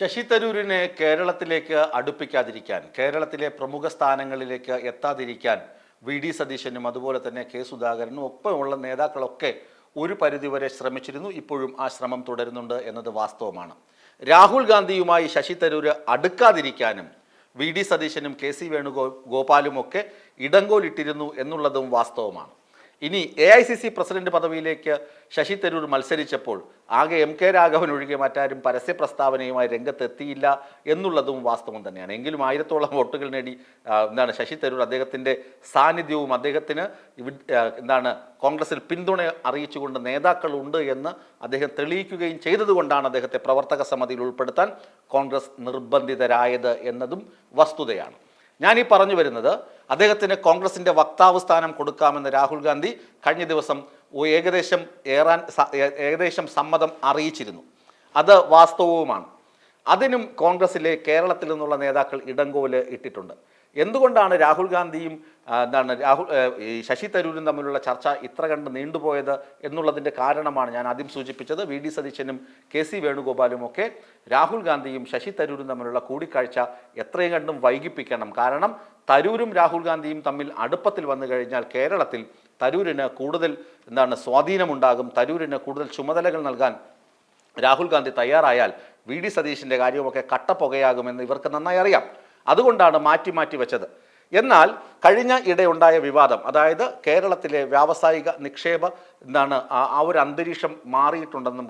ശശി തരൂരിനെ കേരളത്തിലേക്ക് അടുപ്പിക്കാതിരിക്കാൻ കേരളത്തിലെ പ്രമുഖ സ്ഥാനങ്ങളിലേക്ക് എത്താതിരിക്കാൻ വി ഡി സതീശനും അതുപോലെ തന്നെ കെ സുധാകരനും ഒപ്പമുള്ള നേതാക്കളൊക്കെ ഒരു പരിധിവരെ ശ്രമിച്ചിരുന്നു. ഇപ്പോഴും ആ ശ്രമം തുടരുന്നുണ്ട് എന്നത് വാസ്തവമാണ്. രാഹുൽ ഗാന്ധിയുമായി ശശി തരൂര് അടുക്കാതിരിക്കാനും വി ഡി സതീശനും കെ സി വേണുഗോ ഗോപാലുമൊക്കെ ഇടങ്കോലിട്ടിരുന്നു എന്നുള്ളതും വാസ്തവമാണ്. ഇനി A I C C president പദവിയിലേക്ക് ശശി തരൂർ മത്സരിച്ചപ്പോൾ ആകെ എം കെ രാഘവൻ ഒഴികെ മറ്റാരും പരസ്യ പ്രസ്താവനയുമായി രംഗത്തെത്തിയില്ല എന്നുള്ളതും വാസ്തവം തന്നെയാണ്. എങ്കിലും ആയിരത്തോളം വോട്ടുകൾ നേടി എന്താണ് ശശി തരൂർ അദ്ദേഹത്തിന്റെ സാന്നിധ്യവും അദ്ദേഹത്തിന് എന്താണ് കോൺഗ്രസിൽ പിന്തുണ അറിയിച്ചുകൊണ്ട് നേതാക്കളുണ്ട് എന്ന് അദ്ദേഹം തെളിയിക്കുകയും ചെയ്തതുകൊണ്ടാണ് അദ്ദേഹത്തെ പ്രവർത്തക സമിതിയിൽ ഉൾപ്പെടുത്താൻ കോൺഗ്രസ് നിർബന്ധിതരായത് എന്നതും വസ്തുതയാണ്. ഞാൻ ഈ പറഞ്ഞു വരുന്നത് അദ്ദേഹത്തിന് കോൺഗ്രസിന്റെ വക്താവ് സ്ഥാനം കൊടുക്കാമെന്ന് രാഹുൽ ഗാന്ധി കഴിഞ്ഞ ദിവസം ഏകദേശം ഏറാൻ ഏകദേശം സമ്മതം അറിയിച്ചിരുന്നു. അത് വാസ്തവവുമാണ്. അതിനും കോൺഗ്രസിലെ കേരളത്തിൽ നിന്നുള്ള നേതാക്കൾ ഇടങ്കോൽ ഇട്ടിട്ടുണ്ട്. എന്തുകൊണ്ടാണ് രാഹുൽ ഗാന്ധിയും എന്താണ് രാഹുൽ ഈ ശശി തരൂരും തമ്മിലുള്ള ചർച്ച ഇത്ര കണ്ട് നീണ്ടുപോയത് എന്നുള്ളതിന്റെ കാരണമാണ് ഞാൻ ആദ്യം സൂചിപ്പിച്ചത്. വി ഡി സതീശനും കെ സി വേണുഗോപാലും ഒക്കെ രാഹുൽ ഗാന്ധിയും ശശി തരൂരും തമ്മിലുള്ള കൂടിക്കാഴ്ച എത്രയും കണ്ടും വൈകിപ്പിക്കണം. കാരണം തരൂരും രാഹുൽ ഗാന്ധിയും തമ്മിൽ അടുപ്പത്തിൽ വന്നു കഴിഞ്ഞാൽ കേരളത്തിൽ തരൂരിന് കൂടുതൽ എന്താണ് സ്വാധീനമുണ്ടാകും. തരൂരിന് കൂടുതൽ ചുമതലകൾ നൽകാൻ രാഹുൽ ഗാന്ധി തയ്യാറായാൽ വി ഡി സതീശിന്റെ കാര്യമൊക്കെ കട്ടപ്പുകയാകുമെന്ന് ഇവർക്ക് നന്നായി അറിയാം. അതുകൊണ്ടാണ് മാറ്റി മാറ്റി വെച്ചത്. എന്നാൽ കഴിഞ്ഞ ഇടയുണ്ടായ വിവാദം അതായത് കേരളത്തിലെ വ്യാവസായിക നിക്ഷേപ എന്താണ് ആ ഒരു അന്തരീക്ഷം മാറിയിട്ടുണ്ടെന്നും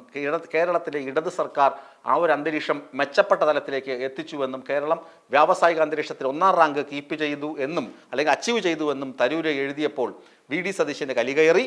കേരളത്തിലെ ഇടത് സർക്കാർ ആ ഒരു അന്തരീക്ഷം മെച്ചപ്പെട്ട തലത്തിലേക്ക് എത്തിച്ചുവെന്നും കേരളം വ്യാവസായിക അന്തരീക്ഷത്തിൽ ഒന്നാം റാങ്ക് കീപ്പ് ചെയ്തു എന്നും അല്ലെങ്കിൽ അച്ചീവ് ചെയ്തു എന്നും തരൂര് എഴുതിയപ്പോൾ വി ഡി സതീശന് കലികയറി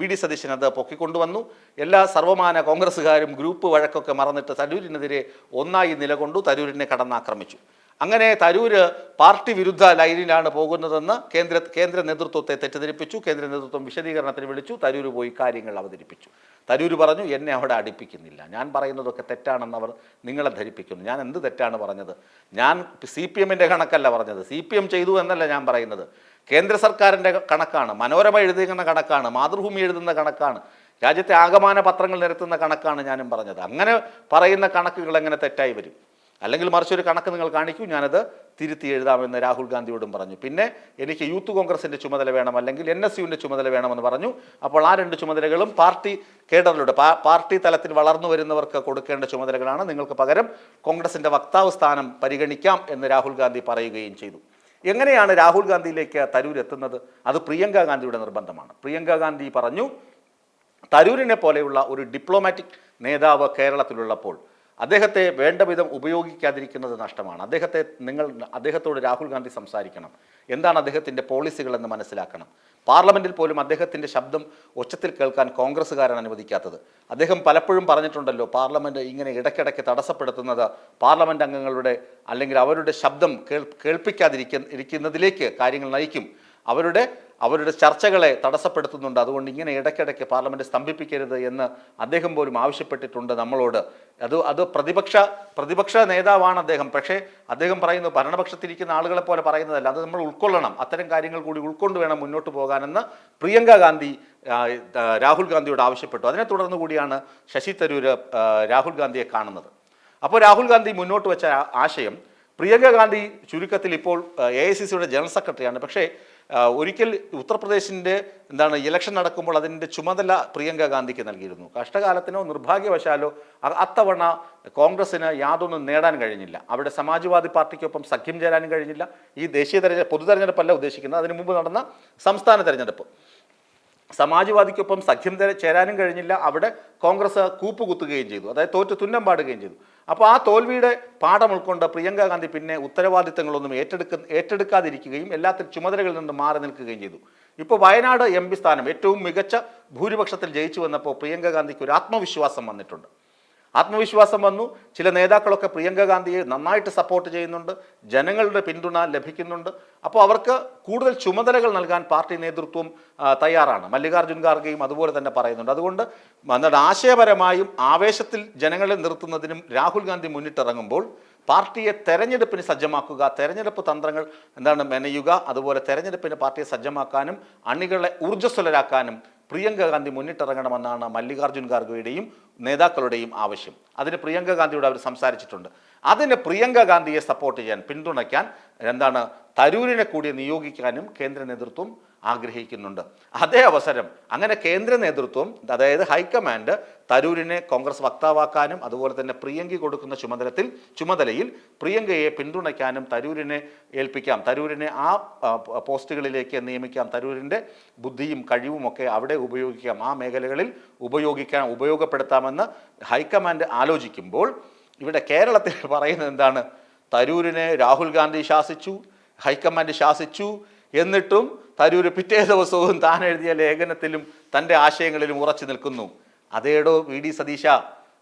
വി ഡി സതീശൻ അത് പൊക്കിക്കൊണ്ടുവന്നു. എല്ലാ സർവമാന കോൺഗ്രസ്സുകാരും ഗ്രൂപ്പ് വഴക്കൊക്കെ മറന്നിട്ട് തരൂരിനെതിരെ ഒന്നായി നിലകൊണ്ടു തരൂരിനെ കടന്നാക്രമിച്ചു. അങ്ങനെ തരൂര് പാർട്ടി വിരുദ്ധ ലൈനിലാണ് പോകുന്നതെന്ന് കേന്ദ്ര കേന്ദ്ര നേതൃത്വത്തെ തെറ്റിദ്ധരിപ്പിച്ചു. കേന്ദ്ര നേതൃത്വം വിശദീകരണത്തിന് വിളിച്ചു. തരൂര് പോയി കാര്യങ്ങൾ അവതരിപ്പിച്ചു. തരൂര് പറഞ്ഞു എന്നെ അവിടെ അടുപ്പിക്കുന്നില്ല. ഞാൻ പറയുന്നതൊക്കെ തെറ്റാണെന്ന് അവർ നിങ്ങളെ ധരിപ്പിക്കുന്നു. ഞാൻ എന്ത് തെറ്റാണ് പറഞ്ഞത്? ഞാൻ സി പി എമ്മിന്റെ കണക്കല്ല പറഞ്ഞത്. സി പി എം ചെയ്തു എന്നല്ല ഞാൻ പറയുന്നത്. കേന്ദ്ര സർക്കാരിന്റെ കണക്കാണ്. മനോരമ എഴുതുന്ന കണക്കാണ്. മാതൃഭൂമി എഴുതുന്ന കണക്കാണ്. രാജ്യത്തെ ആകമാന പത്രങ്ങൾ നിരത്തുന്ന കണക്കാണ് ഞാനും പറഞ്ഞത്. അങ്ങനെ പറയുന്ന കണക്കുകൾ എങ്ങനെ തെറ്റായി വരും? അല്ലെങ്കിൽ മറിച്ചൊരു കണക്ക് നിങ്ങൾ കാണിക്കൂ ഞാനത് തിരുത്തി എഴുതാമെന്ന് രാഹുൽ ഗാന്ധിയോടും പറഞ്ഞു. പിന്നെ എനിക്ക് യൂത്ത് കോൺഗ്രസിന്റെ ചുമതല വേണം അല്ലെങ്കിൽ എൻ എസ് യുവിന്റെ ചുമതല വേണമെന്ന് പറഞ്ഞു. അപ്പോൾ ആ രണ്ട് ചുമതലകളും പാർട്ടി കേഡറിലൂടെ പാർട്ടി തലത്തിൽ വളർന്നു വരുന്നവർക്ക് കൊടുക്കേണ്ട ചുമതലകളാണ്. നിങ്ങൾക്ക് പകരം കോൺഗ്രസിന്റെ വക്താവ് സ്ഥാനം പരിഗണിക്കാം എന്ന് രാഹുൽ ഗാന്ധി പറയുകയും ചെയ്തു. എങ്ങനെയാണ് രാഹുൽ ഗാന്ധിയിലേക്ക് തരൂർ എത്തുന്നത്? അത് പ്രിയങ്ക ഗാന്ധിയുടെ നിർബന്ധമാണ്. പ്രിയങ്ക ഗാന്ധി പറഞ്ഞു തരൂരിനെ പോലെയുള്ള ഒരു ഡിപ്ലോമാറ്റിക് നേതാവ് കേരളത്തിലുള്ളപ്പോൾ അദ്ദേഹത്തെ വേണ്ട വിധം ഉപയോഗിക്കാതിരിക്കുന്നത് നഷ്ടമാണ്. അദ്ദേഹത്തെ നിങ്ങൾ അദ്ദേഹത്തോട് രാഹുൽ ഗാന്ധി സംസാരിക്കണം. എന്താണ് അദ്ദേഹത്തിന്റെ പോളിസികളെന്ന് മനസ്സിലാക്കണം. പാർലമെന്റിൽ പോലും അദ്ദേഹത്തിന്റെ ശബ്ദം ഉച്ചത്തിൽ കേൾക്കാൻ കോൺഗ്രസ്സുകാരൻ അനുവദിക്കാത്തത്. അദ്ദേഹം പലപ്പോഴും പറഞ്ഞിട്ടുണ്ടല്ലോ പാർലമെന്റ് ഇങ്ങനെ ഇടയ്ക്കിടയ്ക്ക് തടസ്സപ്പെടുത്തുന്നത് പാർലമെന്റ് അംഗങ്ങളുടെ അല്ലെങ്കിൽ അവരുടെ ശബ്ദം കേൾ കേൾപ്പിക്കാതിരിക്കുന്ന ഇരിക്കുന്നതിലേക്ക് കാര്യങ്ങൾ നയിക്കും. അവരുടെ അവരുടെ ചർച്ചകളെ തടസ്സപ്പെടുത്തുന്നുണ്ട്. അതുകൊണ്ട് ഇങ്ങനെ ഇടയ്ക്കിടയ്ക്ക് പാർലമെന്റ് സ്തംഭിപ്പിക്കരുത് എന്ന് അദ്ദേഹം പോലും ആവശ്യപ്പെട്ടിട്ടുണ്ട് നമ്മളോട്. അത് അത് പ്രതിപക്ഷ പ്രതിപക്ഷ നേതാവാണ് അദ്ദേഹം. പക്ഷേ അദ്ദേഹം പറയുന്നു ഭരണപക്ഷത്തിരിക്കുന്ന ആളുകളെ പോലെ പറയുന്നതല്ല. അത് നമ്മൾ ഉൾക്കൊള്ളണം. അത്തരം കാര്യങ്ങൾ കൂടി ഉൾക്കൊണ്ട് വേണം മുന്നോട്ട് പോകാനെന്ന് പ്രിയങ്ക ഗാന്ധി രാഹുൽ ഗാന്ധിയോട് ആവശ്യപ്പെട്ടു. അതിനെ തുടർന്ന് കൂടിയാണ് ശശി തരൂർ രാഹുൽ ഗാന്ധിയെ കാണുന്നത്. അപ്പോൾ രാഹുൽ ഗാന്ധി മുന്നോട്ട് വെച്ച ആശയം പ്രിയങ്ക ഗാന്ധി ചുരുക്കത്തിൽ ഇപ്പോൾ എ ഐ സി സിയുടെ ജനറൽ സെക്രട്ടറിയാണ്. പക്ഷേ ഒരിക്കൽ ഉത്തർപ്രദേശിന്റെ എന്താണ് ഇലക്ഷൻ നടക്കുമ്പോൾ അതിന്റെ ചുമതല പ്രിയങ്ക ഗാന്ധിക്ക് നൽകിയിരുന്നു. കഷ്ടകാലത്തിനോ നിർഭാഗ്യവശാലോ അത്തവണ കോൺഗ്രസ്സിന് യാതൊന്നും നേടാൻ കഴിഞ്ഞില്ല. അവിടെ സമാജ്വാദി പാർട്ടിക്കൊപ്പം സഖ്യം ചേരാനും കഴിഞ്ഞില്ല. ഈ ദേശീയ തെരഞ്ഞെടുപ്പ് പൊതു തെരഞ്ഞെടുപ്പല്ല ഉദ്ദേശിക്കുന്നത്. അതിനു മുമ്പ് നടന്ന സംസ്ഥാന തെരഞ്ഞെടുപ്പ്. സമാജ്വാദിക്കൊപ്പം സഖ്യം ചേരാനും കഴിഞ്ഞില്ല. അവിടെ കോൺഗ്രസ് കൂപ്പുകുത്തുകയും ചെയ്തു. അതായത് തോറ്റ് തുന്നം പാടുകയും ചെയ്തു. അപ്പോൾ ആ തോൽവിയുടെ പാഠം ഉൾക്കൊണ്ട് പ്രിയങ്ക ഗാന്ധി പിന്നെ ഉത്തരവാദിത്തങ്ങളൊന്നും ഏറ്റെടുക്ക ഏറ്റെടുക്കാതിരിക്കുകയും എല്ലാത്തിനും ചുമതലകളിൽ നിന്ന് മാറി നിൽക്കുകയും ചെയ്തു. ഇപ്പോൾ വയനാട് എം സ്ഥാനം ഏറ്റവും മികച്ച ഭൂരിപക്ഷത്തിൽ ജയിച്ചു വന്നപ്പോൾ പ്രിയങ്ക ഗാന്ധിക്ക് ഒരു ആത്മവിശ്വാസം വന്നിട്ടുണ്ട്. ആത്മവിശ്വാസം വന്നു. ചില നേതാക്കളൊക്കെ പ്രിയങ്ക ഗാന്ധിയെ നന്നായിട്ട് സപ്പോർട്ട് ചെയ്യുന്നുണ്ട്. ജനങ്ങളുടെ പിന്തുണ ലഭിക്കുന്നുണ്ട്. അപ്പോൾ അവർക്ക് കൂടുതൽ ചുമതലകൾ നൽകാൻ പാർട്ടി നേതൃത്വം തയ്യാറാണ്. മല്ലികാർജുൻ ഖാർഗെയും അതുപോലെ തന്നെ പറയുന്നുണ്ട്. അതുകൊണ്ട് നമ്മുടെ ആശയപരമായും ആവേശത്തിൽ ജനങ്ങളെ നിർത്തുന്നതിനും രാഹുൽ ഗാന്ധി മുന്നിട്ടിറങ്ങുമ്പോൾ പാർട്ടിയെ തെരഞ്ഞെടുപ്പിന് സജ്ജമാക്കുക തെരഞ്ഞെടുപ്പ് തന്ത്രങ്ങൾ എന്താണ് മെനയുക അതുപോലെ തെരഞ്ഞെടുപ്പിന് പാർട്ടിയെ സജ്ജമാക്കാനും അണികളെ ഊർജസ്വലരാക്കാനും പ്രിയങ്ക ഗാന്ധി മുന്നിട്ടിറങ്ങണമെന്നാണ് മല്ലികാർജുൻ ഖാർഗെയുടെയും നേതാക്കളുടെയും ആവശ്യം. അതിന് പ്രിയങ്ക ഗാന്ധിയോട് അവർ സംസാരിച്ചിട്ടുണ്ട്. അതിന് പ്രിയങ്ക ഗാന്ധിയെ സപ്പോർട്ട് ചെയ്യാൻ പിന്തുണയ്ക്കാൻ എന്താണ് തരൂരിനെ കൂടി നിയോഗിക്കാനും കേന്ദ്ര നേതൃത്വം ആഗ്രഹിക്കുന്നുണ്ട്. അതേ അവസരം അങ്ങനെ കേന്ദ്ര നേതൃത്വം അതായത് ഹൈക്കമാൻഡ് തരൂരിനെ കോൺഗ്രസ് വക്താവാക്കാനും അതുപോലെ തന്നെ പ്രിയങ്കി കൊടുക്കുന്ന ചുമതലത്തിൽ ചുമതലയിൽ പ്രിയങ്കയെ പിന്തുണയ്ക്കാനും തരൂരിനെ ഏൽപ്പിക്കാം. തരൂരിനെ ആ പോസ്റ്റുകളിലേക്ക് നിയമിക്കാം. തരൂരിന്റെ ബുദ്ധിയും കഴിവും ഒക്കെ അവിടെ ഉപയോഗിക്കാം. ആ മേഖലകളിൽ ഉപയോഗിക്കാൻ ഉപയോഗപ്പെടുത്താമെന്ന് ഹൈക്കമാൻഡ് ആലോചിക്കുമ്പോൾ ഇവിടെ കേരളത്തിൽ പറയുന്നത് എന്താണ്? തരൂരിനെ രാഹുൽ ഗാന്ധി ശാസിച്ചു ഹൈക്കമാൻഡ് ശാസിച്ചു എന്നിട്ടും തരൂർ പിറ്റേ ദിവസവും താൻ എഴുതിയ ലേഖനത്തിലും തന്റെ ആശയങ്ങളിലും ഉറച്ചു നിൽക്കുന്നു. അതേടോ വി ഡി സതീശ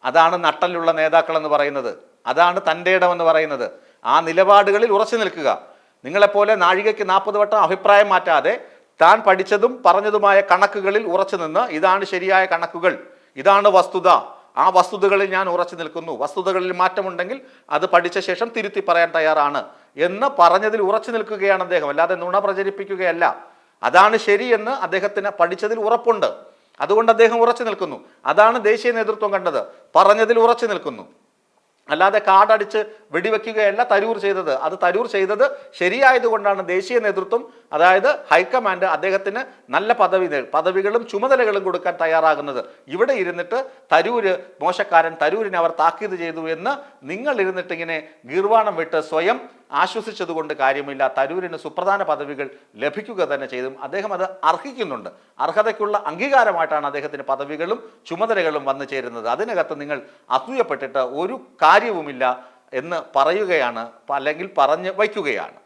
അതാണ് നട്ടലുള്ള നേതാക്കൾ എന്ന് പറയുന്നത്. അതാണ് തന്റെ ഇടമെന്ന് പറയുന്നത്. ആ നിലപാടുകളിൽ ഉറച്ചു നിൽക്കുക. നിങ്ങളെപ്പോലെ നാഴികയ്ക്ക് നാൽപ്പത് വട്ടം അഭിപ്രായം മാറ്റാതെ താൻ പഠിച്ചതും പറഞ്ഞതുമായ കണക്കുകളിൽ ഉറച്ചു നിന്ന് ഇതാണ് ശരിയായ കണക്കുകൾ. ഇതാണ് വസ്തുത. ആ വസ്തുതകളിൽ ഞാൻ ഉറച്ചു നിൽക്കുന്നു. വസ്തുതകളിൽ മാറ്റമുണ്ടെങ്കിൽ അത് പഠിച്ച ശേഷം തിരുത്തി പറയാൻ തയ്യാറാണ് എന്ന് പറഞ്ഞതിൽ ഉറച്ചു നിൽക്കുകയാണ് അദ്ദേഹം. അല്ലാതെ നുണ പ്രചരിപ്പിക്കുകയല്ല. അതാണ് ശരിയെന്ന് അദ്ദേഹത്തിന് പഠിച്ചതിൽ ഉറപ്പുണ്ട്. അതുകൊണ്ട് അദ്ദേഹം ഉറച്ചു നിൽക്കുന്നു. അതാണ് ദേശീയ നേതൃത്വം കണ്ടത്. പറഞ്ഞതിൽ ഉറച്ചു നിൽക്കുന്നു. അല്ലാതെ കാടടിച്ച് വെടിവെക്കുകയല്ല തരൂർ ചെയ്തത്. അത് തരൂർ ചെയ്തത് ശരിയായതുകൊണ്ടാണ് ദേശീയ നേതൃത്വം അതായത് ഹൈക്കമാൻഡ് അദ്ദേഹത്തിന് നല്ല പദവി പദവികളും ചുമതലകളും കൊടുക്കാൻ തയ്യാറാകുന്നത്. ഇവിടെ ഇരുന്നിട്ട് തരൂര് മോശക്കാരൻ തരൂരിനെ അവർ താക്കീത് ചെയ്തു എന്ന് നിങ്ങൾ ഇരുന്നിട്ട് ഇങ്ങനെ ഗീർവാണം വിട്ട് സ്വയം ആശ്വസിച്ചതുകൊണ്ട് കാര്യമില്ല. തരൂരിന് സുപ്രധാന പദവികൾ ലഭിക്കുക തന്നെ ചെയ്തു അദ്ദേഹം അത് അർഹിക്കുന്നുണ്ട്. അർഹതയ്ക്കുള്ള അംഗീകാരമായിട്ടാണ് അദ്ദേഹത്തിന് പദവികളും ചുമതലകളും വന്നു ചേരുന്നത്. അതിനകത്ത് നിങ്ങൾ അസൂയപ്പെട്ടിട്ട് ഒരു കാര്യവുമില്ല എന്ന് പറയുകയാണ് അല്ലെങ്കിൽ പറഞ്ഞ് വയ്ക്കുകയാണ്.